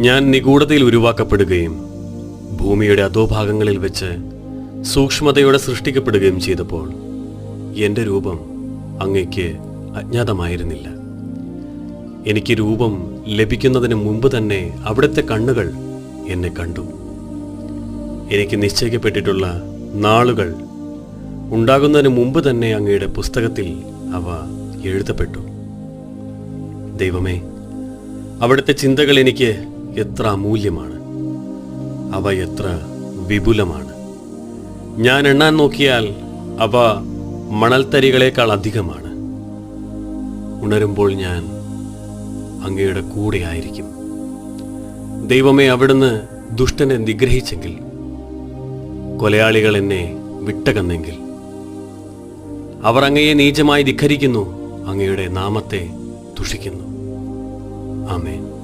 ഞാൻ നിഗൂഢതയിൽ ഉരുവാക്കപ്പെടുകയും ഭൂമിയുടെ അധോഭാഗങ്ങളിൽ വെച്ച് സൂക്ഷ്മതയോടെ സൃഷ്ടിക്കപ്പെടുകയും ചെയ്തപ്പോൾ എന്റെ രൂപം അങ്ങയ്ക്ക് അജ്ഞാതമായിരുന്നില്ല. എനിക്ക് രൂപം ലഭിക്കുന്നതിന് മുമ്പ് തന്നെ അവിടുത്തെ കണ്ണുകൾ എന്നെ കണ്ടു. എനിക്ക് നിശ്ചയിക്കപ്പെട്ടിട്ടുള്ള നാളുകൾ ഉണ്ടാകുന്നതിന് മുമ്പ് തന്നെ അങ്ങയുടെ പുസ്തകത്തിൽ അവ എഴുതപ്പെട്ടു. ദൈവമേ അവിടുത്തെ ചിന്തകൾ എനിക്ക് എത്ര അമൂല്യമാണ്. അവ എത്ര വിപുലമാണ്. ഞാൻ എണ്ണാൻ നോക്കിയാൽ അവ മണൽത്തരികളേക്കാൾ അധികമാണ്. ഉണരുമ്പോൾ ഞാൻ അങ്ങയുടെ കൂടെയായിരിക്കും ദൈവമേ അവിടുന്ന് ദുഷ്ടനെ നിഗ്രഹിച്ചെങ്കിൽ കൊലയാളികൾ എന്നെ വിട്ടകന്നെങ്കിൽ. അവർ അങ്ങയെ നീചമായി ധിഖരിക്കുന്നു അങ്ങയുടെ നാമത്തെ ദുഷിക്കുന്നു. Amen.